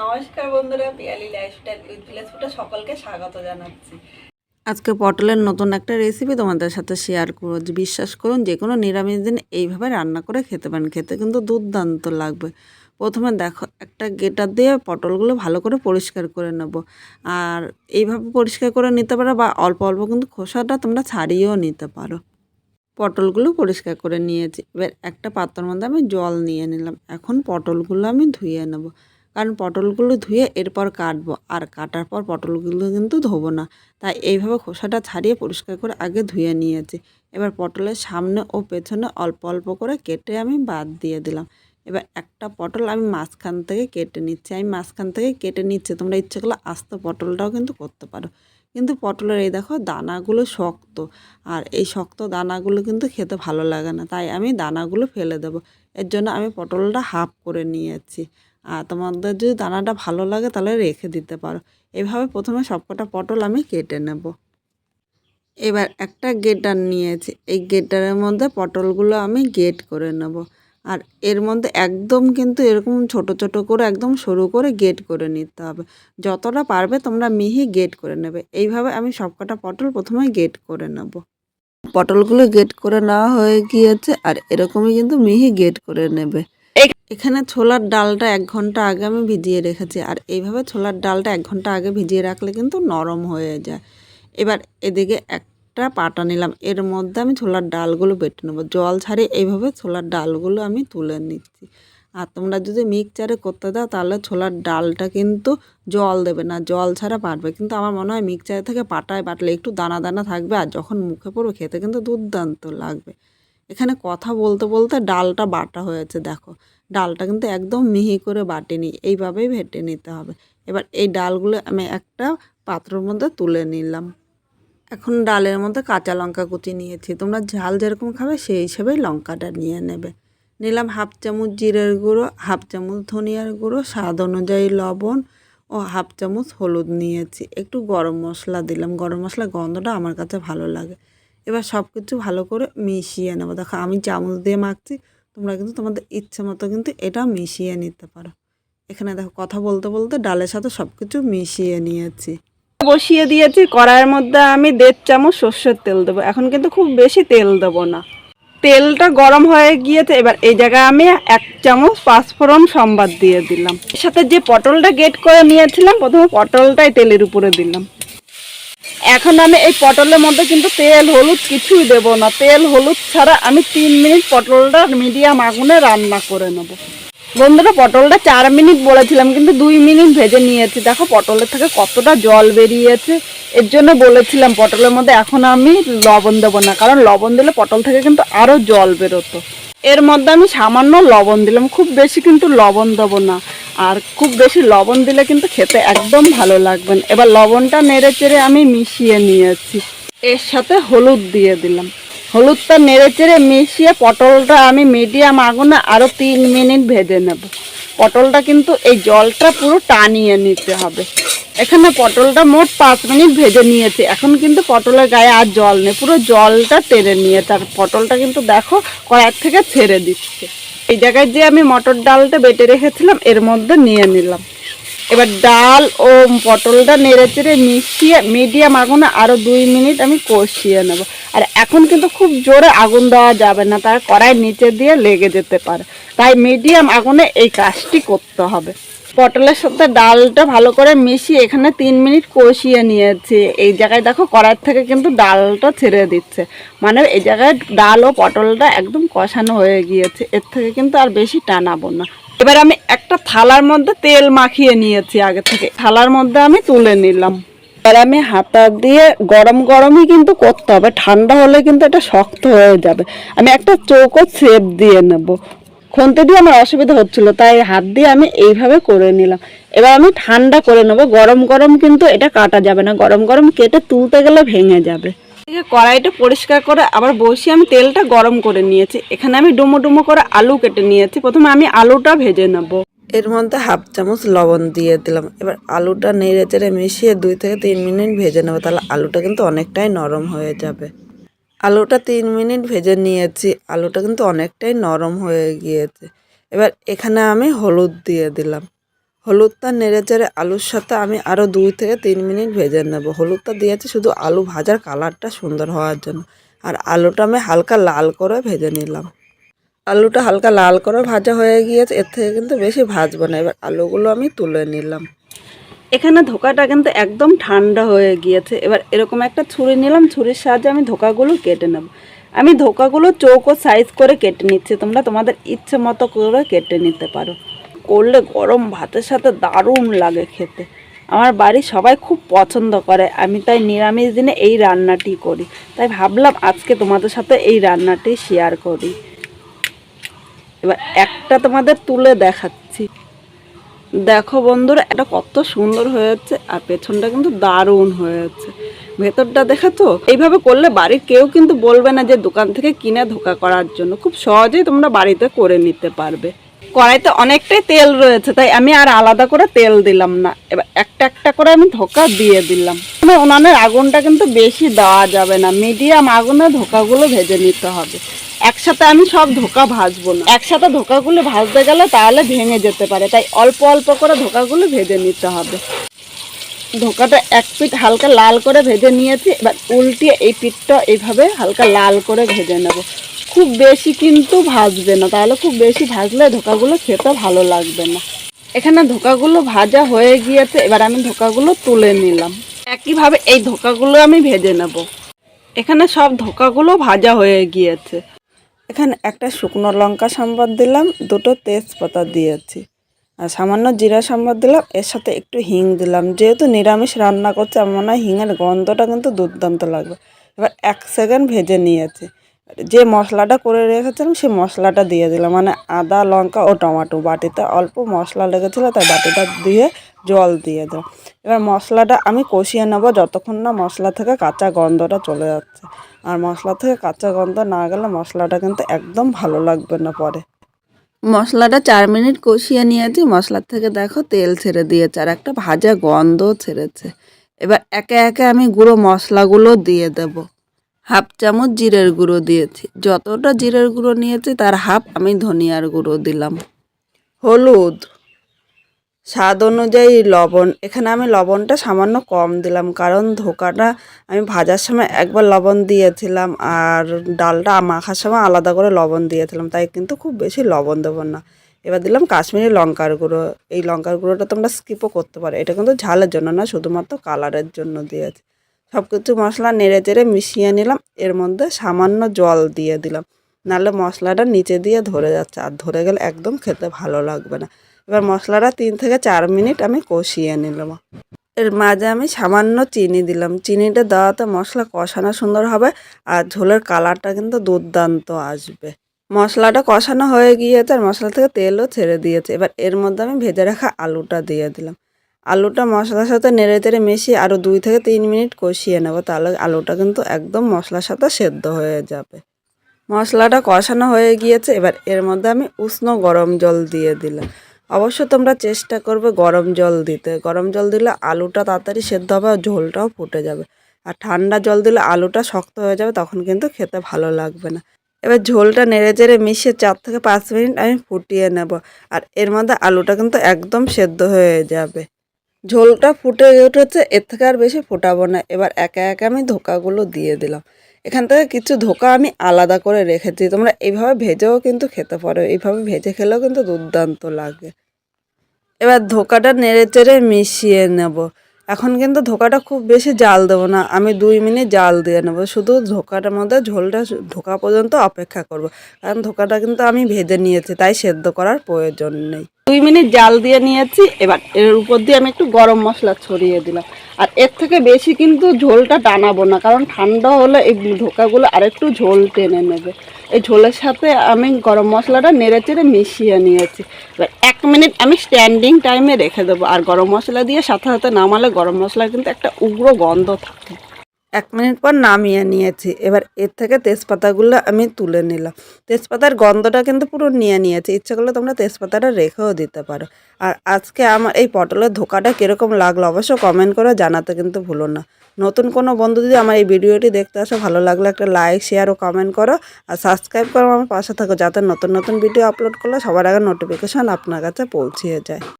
নমস্কার বন্ধুরা, পিয়ালি লাইফস্টাইল ফুটে সকলকে স্বাগত জানাচ্ছি। আজকে পটলের নতুন একটা রেসিপি তোমাদের সাথে শেয়ার করব। যে বিশ্বাস করুন, যে কোনো নিরামিষ দিন এইভাবে রান্না করে খেতে পারেন। খেতে কিন্তু দুর্দান্ত লাগবে। প্রথমে দেখো, একটা গেটার দিয়ে পটলগুলো ভালো করে পরিষ্কার করে নেব। আর এইভাবে পরিষ্কার করে নিতে পারো বা অল্প অল্প কিন্তু খোসাটা তোমরা ছাড়িয়েও নিতে পারো। পটলগুলো পরিষ্কার করে নিয়েছি। এবার একটা পাত্রের মধ্যে আমি জল নিয়ে নিলাম। এখন পটলগুলো আমি ধুয়ে নেব। কারণ পটলগুলো ধুয়ে এরপর কাটবো। আর কাটার পর পটলগুলো কিন্তু ধোবো না। তাই এইভাবে খোসাটা ছাড়িয়ে পরিষ্কার করে আগে ধুয়ে নিয়েছি। এবার পটলের সামনে ও পেছনে অল্প অল্প করে কেটে আমি বাদ দিয়ে দিলাম। এবার একটা পটল আমি মাঝখান থেকে কেটে নিচ্ছি। আমি মাঝখান থেকে কেটে নিচ্ছি। তোমরা ইচ্ছে করলে আস্ত পটলটাও কিন্তু করতে পারো। কিন্তু পটলের এই দেখো দানাগুলো শক্ত। আর এই শক্ত দানাগুলো কিন্তু খেতে ভালো লাগে না। তাই আমি দানাগুলো ফেলে দেবো। এর জন্য আমি পটলটা হাফ করে নিয়েছি। আর তোমাদের যদি দানাটা ভালো লাগে তাহলে রেখে দিতে পারো। এভাবে প্রথমে সবকটা পটল আমি কেটে নেব। এবার একটা গেটার নিয়েছি। এই গেটারের মধ্যে পটলগুলো আমি গেট করে নেব। আর এর মধ্যে একদম কিন্তু এরকম ছোট ছোট করে একদম সরু করে গেট করে নিতে হবে। যতটা পারবে তোমরা মিহি গেট করে নেবে। এইভাবে আমি সবকটা পটল প্রথমে গেট করে নেব। পটলগুলো গেট করে নেওয়া হয়ে গিয়েছে আর এরকমই কিন্তু মিহি গেট করে নেবে। এখানে ছোলার ডালটা এক ঘণ্টা আগে আমি ভিজিয়ে রেখেছি। আর এইভাবে ছোলার ডালটা এক ঘণ্টা আগে ভিজিয়ে রাখলে কিন্তু নরম হয়ে যায়। এবার এদিকে একটা পাটা নিলাম। এর মধ্যে আমি ছোলার ডালগুলো বেটে নেব। জল ছাড়িয়ে এইভাবে ছোলার ডালগুলো আমি তুলে নিচ্ছি। আর তোমরা যদি মিক্সচারে করতে দাও, তাহলে ছোলার ডালটা কিন্তু জল দেবে না। জল ছাড়া পাটবে কিন্তু আমার মনে হয় মিক্সচারে থেকে পাটায় বাটলে একটু দানা দানা থাকবে। আর যখন মুখে পড়বে, খেতে কিন্তু দুর্দান্ত লাগবে। এখানে কথা বলতে বলতে ডালটা বাটা হয়েছে, দেখো। ডালটা কিন্তু একদম মিহি করে বাটেনি, এইভাবেই ভেটে নিতে হবে। এবার এই ডালগুলো আমি একটা পাত্রের মধ্যে তুলে নিলাম। এখন ডালের মধ্যে কাঁচা লঙ্কা কুচি নিয়েছি, তোমরা ঝাল যেরকম খাবে সেই হিসেবেই লঙ্কাটা নিয়ে নেবে। নিলাম হাফ চামচ জিরের গুঁড়ো, হাফ চামচ ধনিয়ার গুঁড়ো, স্বাদ অনুযায়ী লবণ ও হাফ চামচ হলুদ নিয়েছি। একটু গরম মশলা দিলাম, গরম মশলা গন্ধটা আমার কাছে ভালো লাগে। এবার সব কিছু ভালো করে মিশিয়ে নেব। দেখো, আমি চামচ দিয়ে মাখছি, তোমরা কিন্তু তোমাদের ইচ্ছে মতো কিন্তু এটা মিশিয়ে নিতে পারো। এখানে দেখো, কথা বলতে বলতে ডালের সাথে সব কিছু মিশিয়ে নিয়েছি। বসিয়ে দিয়েছি, কড়াইয়ের মধ্যে আমি দেড় চামচ সর্ষের তেল দেবো। এখন কিন্তু খুব বেশি তেল দেবো না। তেলটা গরম হয়ে গিয়েছে, এবার এই জায়গায় আমি এক চামচ পাঁচফোড়ন সম্বাদ দিয়ে দিলাম। সাথে যে পটলটা গেট করে নিয়েছিলাম, প্রথমে পটলটাই তেলের উপরে দিলাম। এখন আমি এই পটলের মধ্যে কিন্তু তেল, হলুদ কিছুই দেব না। তেল, হলুদ ছাড়া আমি তিন মিনিট পটলটা মিডিয়াম আগুনে রান্না করে নেব। বন্ধুরা, পটলটা চার মিনিট বলেছিলাম, কিন্তু দুই মিনিট ভেজে নিয়েছি। দেখো, পটলের থেকে কতটা জল বেরিয়েছে। এর জন্য বলেছিলাম পটলের মধ্যে এখন আমি লবণ দেবো না, কারণ লবণ দিলে পটল থেকে কিন্তু আরও জল বেরোতো। এর মধ্যে আমি সামান্য লবণ দিলাম, খুব বেশি কিন্তু লবণ দেবো না। আর খুব বেশি লবণ দিলে কিন্তু খেতে একদম ভালো লাগবে না। এবার লবণটা নেড়ে চেড়ে আমি মিশিয়ে নিয়েছি। এর সাথে হলুদ দিয়ে দিলাম। হলুদটা নেড়ে চেড়ে মিশিয়ে পটলটা আমি মিডিয়াম আগুনে আরও তিন মিনিট ভেজে নেব। পটলটা কিন্তু এই জলটা পুরো টানিয়ে নিতে হবে। এখানে পটলটা মোট পাঁচ মিনিট ভেজে নিয়েছি। এখন কিন্তু পটলের গায়ে আর জল নেই। পুরো জলটা টেনে নিয়েছে। আর পটলটা কিন্তু দেখো কড়াই থেকে ছেড়ে দিচ্ছে। এই জায়গায় যে আমি মটর ডালটা বেটে রেখেছিলাম, এর মধ্যে নিয়ে নিলাম। এবার ডাল ও পটলটা নেড়ে চেড়ে মিশিয়ে মিডিয়াম আগুনে আরও দুই মিনিট আমি কষিয়ে নেব। আর এখন কিন্তু খুব জোরে আগুন দেওয়া যাবে না, তার কড়াই নিচে দিয়ে লেগে যেতে পারে। তাই মিডিয়াম আগুনে এই কাজটি করতে হবে। পটলের সাথে ডালটা ভালো করে মিশিয়ে এখানে তিন মিনিট কষিয়ে নিয়েছি। এই জায়গায় দেখো কড়াই থেকে কিন্তু ডালটা ছেড়ে দিচ্ছে। মানে এই জায়গায় ডাল ও পটলটা একদম কষানো হয়ে গিয়েছে। এর থেকে কিন্তু আর বেশি টানাবো না। এবার আমি একটা থালার মধ্যে তেল মাখিয়ে নিয়েছি আগে থেকে। থালার মধ্যে আমি তুলে নিলাম। এবার আমি হাতা দিয়ে গরম গরমই কিন্তু করতে হবে। ঠান্ডা হলে কিন্তু এটা শক্ত হয়ে যাবে। আমি একটা চৌকো শেপ দিয়ে নেব। খুনতে দিয়ে আমার অসুবিধা হচ্ছিল, তাই হাত দিয়ে আমি এইভাবে করে নিলাম। এবার আমি ঠান্ডা করে নেব, গরম গরম কিন্তু এটা কাটা যাবে না, গরম গরম কেটে তুলতে গেলে ভেঙে যাবে। কড়াইটা পরিষ্কার করে আবার বসিয়ে আমি তেলটা গরম করে নিয়েছি। এখানে আমি ডুমো ডুমো করে আলু কেটে নিয়েছি, প্রথমে আমি আলুটা ভেজে নেব। এর মধ্যে হাফ চামচ লবণ দিয়ে দিলাম। এবার আলুটা নেড়ে চেড়ে মিশিয়ে দুই থেকে তিন মিনিট ভেজে নেব, তাহলে আলুটা কিন্তু অনেকটাই নরম হয়ে যাবে। আলুটা তিন মিনিট ভেজে নিয়েছি। আলুটা কিন্তু অনেকটাই নরম হয়ে গিয়েছে। এবার এখানে আমি হলুদ দিয়ে দিলাম। হলুদটা নেড়ে চেড়ে আলুর সাথে আমি আরও দুই থেকে তিন মিনিট ভেজে নেব। হলুদটা দিয়েছি শুধু আলু ভাজার কালারটা সুন্দর হওয়ার জন্য। আর আলুটা আমি হালকা লাল করে ভেজে নিলাম। আলুটা হালকা লাল করে ভাজা হয়ে গিয়েছে, এর থেকে কিন্তু বেশি ভাজবো না। এবার আলুগুলো আমি তুলে নিলাম। এখানে ধোকাটা কিন্তু একদম ঠান্ডা হয়ে গিয়েছে। এবার এরকম একটা ছুরি নিলাম, ছুরির সাহায্যে আমি ধোকাগুলো কেটে নেব। আমি ধোকাগুলো চৌকো সাইজ করে কেটে নিচ্ছি, তোমরা তোমাদের ইচ্ছে মতো করে কেটে নিতে পারো। করলে গরম ভাতের সাথে দারুণ লাগে খেতে। আমার বাড়ির সবাই খুব পছন্দ করে, আমি তাই নিরামিষ দিনে এই রান্নাটি করি। তাই ভাবলাম আজকে তোমাদের সাথে এই রান্নাটি শেয়ার করি। এবার একটা তোমাদের তুলে দেখাচ্ছি। দেখো বন্ধুরা, এটা কত সুন্দর হয়েছে আর পেছনটা কিন্তু দারুণ হয়েছে ভেতরটা দেখা দেখেছ এইভাবে করলে বাড়ির কেউ কিন্তু বলবে না যে দোকান থেকে কিনে ধোকা করার জন্য। খুব সহজেই তোমরা বাড়িতে করে নিতে পারবে। কড়াইতে অনেকটাই তেল রয়েছে, তাই আমি আর আলাদা করে তেল দিলাম না। এবার একটা একটা করে আমি ধোকা দিয়ে দিলাম। মানে উনানের আগুনটা কিন্তু বেশি দেওয়া যাবে না। মিডিয়াম আগুনে ধোকাগুলো ভেজে নিতে হবে। একসাথে আমি সব ধোকা ভাজবো না। একসাথে ধোকাগুলো ভাজতে গেলে তাহলে ভেঙে যেতে পারে। তাই অল্প অল্প করে ধোকাগুলো ভেজে নিতে হবে। ধোকাটা এক পিঠ হালকা লাল করে ভেজে নিয়েছি। এবার উল্টিয়ে এই পিঠটা এইভাবে হালকা লাল করে ভেজে নেব। খুব বেশি কিন্তু ভাজবে না। তাহলে খুব বেশি ভাজলে ধোকাগুলো খেতে ভালো লাগবে না। এখানে ধোকাগুলো ভাজা হয়ে গিয়েছে। এবার আমি ধোকাগুলো তুলে নিলাম। একইভাবে এই ধোকাগুলো আমি ভেজে নেব। এখানে সব ধোকাগুলো ভাজা হয়ে গিয়েছে। এখানে একটা শুকনো লঙ্কা সম্বাদ দিলাম, দুটো তেজপাতা দিয়েছি। আর সামান্য জিরা সম্বাদ দিলাম, এর সাথে একটু হিং দিলাম। যেহেতু নিরামিষ রান্না করছে, আমার মনে হয় হিঙের গন্ধটা কিন্তু দুর্দান্ত লাগবে। এবার এক সেকেন্ড ভেজে নিয়েছি। যে মশলাটা করে রেখেছিলাম, সেই মশলাটা দিয়ে দিলাম। মানে আদা, লঙ্কা ও টমেটো বাটিতে অল্প মশলা লেগেছিলো, তাই বাটিটা দিয়ে জল দিয়ে দিলাম এবার মশলাটা আমি কষিয়ে নেব, যতক্ষণ না মশলা থেকে কাঁচা গন্ধটা চলে যাচ্ছে। আর মশলা থেকে কাঁচা গন্ধ না গেলে মশলাটা কিন্তু একদম ভালো লাগবে না পরে। মশলাটা চার মিনিট কষিয়ে নিয়েছি। মশলার থেকে দেখো তেল ছেড়ে দিয়েছে আর একটা ভাজা গন্ধও ছেড়েছে। এবার একে একে আমি গুঁড়ো মশলাগুলো দিয়ে দেব। হাফ চামচ জিরের গুঁড়ো দিয়েছি। যতটা জিরের গুঁড়ো নিয়েছি তার হাফ আমি ধনিয়ার গুঁড়ো দিলাম। হলুদ। স্বাদ অনুযায়ী লবণ। এখানে আমি লবণটা সামান্য কম দিলাম, কারণ ধোকাটা আমি ভাজার সময় একবার লবণ দিয়েছিলাম আর ডালটা মাখার সময় আলাদা করে লবণ দিয়েছিলাম, তাই কিন্তু খুব বেশি লবণ দেবো না। এবার দিলাম কাশ্মীরি লঙ্কার গুঁড়ো। এই লঙ্কার গুঁড়োটা তোমরা স্কিপও করতে পারো। এটা কিন্তু ঝালের জন্য না, শুধুমাত্র কালারের জন্য দিয়েছি। সব কিছু মশলা নেড়ে চেড়ে মিশিয়ে নিলাম, এর মধ্যে সামান্য জল দিয়ে দিলাম। নাহলে মশলাটা নিচে দিয়ে ধরে যাচ্ছে, আর ধরে গেলে একদম খেতে ভালো লাগবে না। এবার মশলাটা তিন থেকে চার মিনিট আমি কষিয়ে নিলাম। এর মাঝে আমি সামান্য চিনি দিলাম। চিনিটা দেওয়াতে মশলা কষানো সুন্দর হবে আর ঝোলের কালারটা কিন্তু দুর্দান্ত আসবে। মশলাটা কষানো হয়ে গিয়েছে আর মশলা থেকে তেলও ছেড়ে দিয়েছে। এবার এর মধ্যে আমি ভেজে রাখা আলুটা দিয়ে দিলাম। আলুটা মশলার সাথে নেড়ে তেড়ে মিশিয়ে আরও দুই থেকে তিন মিনিট কষিয়ে নেব। তাহলে আলুটা কিন্তু একদম মশলার সাথে সেদ্ধ হয়ে যাবে। মশলাটা কষানো হয়ে গিয়েছে। এবার এর মধ্যে আমি উষ্ণ গরম জল দিয়ে দিলাম। অবশ্য তোমরা চেষ্টা করবে গরম জল দিতে। গরম জল দিলে আলুটা তাড়াতাড়ি সেদ্ধ হবে আর ঝোলটাও ফুটে যাবে। আর ঠান্ডা জল দিলে আলুটা শক্ত হয়ে যাবে তখন কিন্তু খেতে ভালো লাগবে না। এবার ঝোলটা নেড়ে চেড়ে মিশিয়ে চার থেকে পাঁচ মিনিট আমি ফুটিয়ে নেব। আর এর মধ্যে আলুটা কিন্তু একদম সেদ্ধ হয়ে যাবে। ঝোলটা ফুটে উঠেছে, এর থেকে আর বেশি ফোটাবো না। এবার একা একা আমি ধোকাগুলো দিয়ে দিলাম। এখান থেকে কিছু ধোকা আমি আলাদা করে রেখেছি। তোমরা এইভাবে ভেজেও কিন্তু খেতে পারো, এইভাবে ভেজে খেলেও কিন্তু দুর্দান্ত লাগে। এবার ধোকাটা নেড়ে চেড়ে মিশিয়ে নেব। এখন কিন্তু ধোকাটা খুব বেশি জাল দেবো না। আমি দুই মিনিট জাল দিয়ে নেব। শুধু ধোকাটার মধ্যে ঝোলটা ধোকা পর্যন্ত অপেক্ষা করব। কারণ ধোকাটা কিন্তু আমি ভেজে নিয়েছি, তাই সেদ্ধ করার প্রয়োজন নেই। দুই মিনিট জাল দিয়ে নিয়েছি, এবার এর উপর দিয়ে আমি একটু গরম মশলা ছড়িয়ে দিলাম। আর এর থেকে বেশি কিন্তু ঝোলটা টানাবো না, কারণ ঠান্ডা হলে এই ধোকাগুলো আরেকটু ঝোল টেনে নেবে। এই ঝোলের সাথে আমি গরম মশলাটা নেড়ে চেড়ে মিশিয়ে নিয়েছি। এবার এক মিনিট আমি স্ট্যান্ডিং টাইমে রেখে দেবো। আর গরম মশলা দিয়ে সাথে সাথে নামালে গরম মশলা কিন্তু একটা উগ্র গন্ধ থাকে। এক মিনিট পর নামিয়ে নিয়েছি। এবার এর থেকে তেজপাতাগুলো আমি তুলে নিলাম। তেজপাতার গন্ধটা কিন্তু পুরো নিয়ে নিয়েছি। ইচ্ছে করলে তোমরা তেজপাতাটা রেখেও দিতে পারো। আর আজকে আমার এই পটলের ধোকাটা কীরকম লাগল অবশ্য কমেন্ট করে জানাতে কিন্তু ভুলো না। নতুন কোনো বন্ধু যদি আমার এই ভিডিওটি দেখতে আসো, ভালো লাগলে একটা লাইক শেয়ার ও কমেন্ট করো। আর সাবস্ক্রাইব করো, আমার পাশে থাকো যাতে নতুন নতুন ভিডিও আপলোড করলে সবার আগে নোটিফিকেশান আপনার কাছে পৌঁছিয়ে যায়।